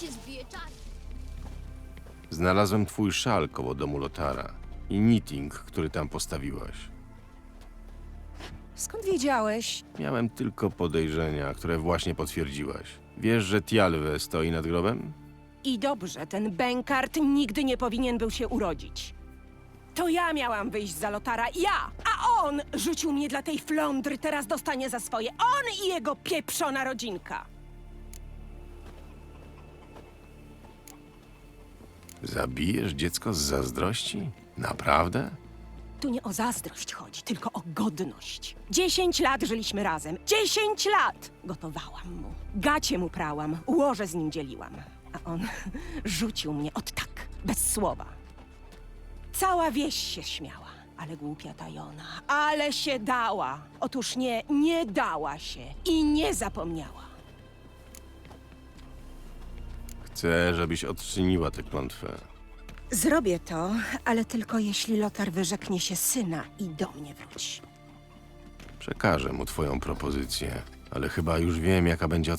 cię zbije czar. Znalazłem twój szal koło domu Lotara i knitting, który tam postawiłaś. Skąd wiedziałeś? Miałem tylko podejrzenia, które właśnie potwierdziłaś. Wiesz, że Tialwe stoi nad grobem? I dobrze, ten bękart nigdy nie powinien był się urodzić. To ja miałam wyjść za Lotara, ja! A on rzucił mnie dla tej flądry, teraz dostanie za swoje. On i jego pieprzona rodzinka. Zabijesz dziecko z zazdrości? Naprawdę? Tu nie o zazdrość chodzi, tylko o godność. Dziesięć lat żyliśmy razem. Dziesięć lat! Gotowałam mu. Gacie mu prałam, łoże z nim dzieliłam. A on rzucił mnie od tak, bez słowa. Cała wieś się śmiała, ale głupia Tajona, ale się dała. Otóż nie, nie dała się i nie zapomniała. Chcę, żebyś odczyniła tę klątwę. Zrobię to, ale tylko jeśli Lotar wyrzeknie się syna i do mnie wróci. Przekażę mu twoją propozycję, ale chyba już wiem, jaka będzie odpowiedź.